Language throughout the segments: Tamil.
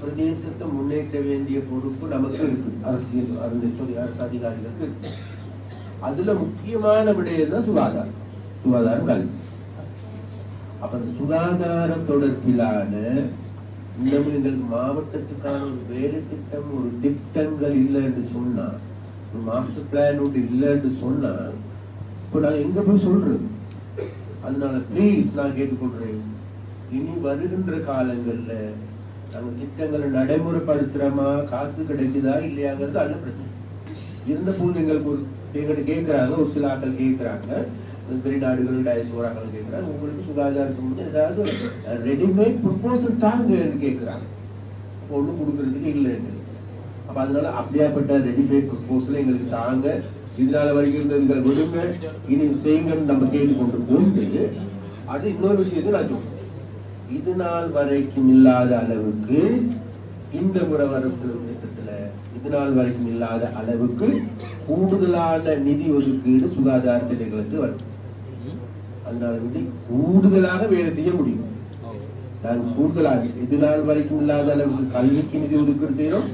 பிரதேசத்தை முன்னேற்ற வேண்டிய பொறுப்பு நமக்கு இருக்கு. அரசியல் அந்த அரசு அதிகாரிகளுக்கு இருக்கு. அதுல முக்கியமான விடயம் தான் சுகாதாரம். சுகாதாரம் கல்வி. அப்ப அந்த சுகாதார தொடர்பிலான இன்னும் எங்களுக்கு மாவட்டத்துக்கான ஒரு வேலை திட்டம் ஒரு திட்டங்கள் இல்லைன்னு சொன்னா ஒரு மாஸ்டர் பிளான் ஒன்று இல்லைன்னு சொன்னா இப்போ நான் எங்க போய் சொல்றது? அதனால ப்ளீஸ் நான் கேட்டுக்கொள்றேன். இனி வருகின்ற காலங்கள்ல நம்ம திட்டங்களை நடைமுறைப்படுத்துறோமா? காசு கிடைக்குதா? இல்லையாங்கிறது அல்ல பிரச்சனை. இருந்த போது எங்களுக்கு ஒரு எங்கிட்ட கேட்கறாங்க ஒரு சில ஆக்கள் கேட்கறாங்க வெளிநாடுகள் டயஸ்போராக்கள் கேட்கறாங்க உங்களுக்கு சுகாதார சம்பந்தம் ஏதாவது ரெடிமேட் ப்ரொபோசல் தாங்கன்னு கேட்கறாங்க அப்போ ஒன்றும் கொடுக்கறதுக்கு இல்லை எங்களுக்கு அப்ப அதனால அப்படியாப்பட்ட ரெடிமேட் ப்ரொபோசல் எங்களுக்கு தாங்க. இதனால வரைக்கும் இருந்ததுங்களை விடுங்க இனி செய்யுங்கன்னு நம்ம கேட்டுக்கொண்டு கொண்டு அது இன்னொரு விஷயத்தை நான் சொல்றேன். இது நாள் வரைக்கும் இல்லாத அளவுக்கு இந்த முறை செலவு திட்டத்துல இது நாள் வரைக்கும் இல்லாத அளவுக்கு கூடுதலான நிதி ஒதுக்கீடு சுகாதார திட்டங்களுக்கு வரும். அதனால வந்து கூடுதலாக வேலை செய்ய முடியும். நாங்கள் கூடுதலாக இது நாள் வரைக்கும் இல்லாத அளவுக்கு கல்விக்கு நிதி ஒதுக்கீடு செய்யறோம்.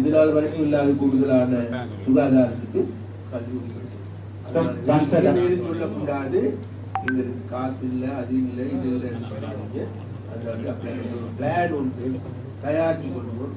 இது நாள் வரைக்கும் இல்லாத கூடுதலான சுகாதாரத்துக்கு கல்வி ஒதுக்கீடு செய்யறோம். சொல்லக்கூடாது. இது காசு இல்ல அது இல்ல இது இல்லைன்னு சொல்லாதீங்க அதனால அப்படி ஒரு பிளான் ஒன்று தயாரித்து கொள்வோம்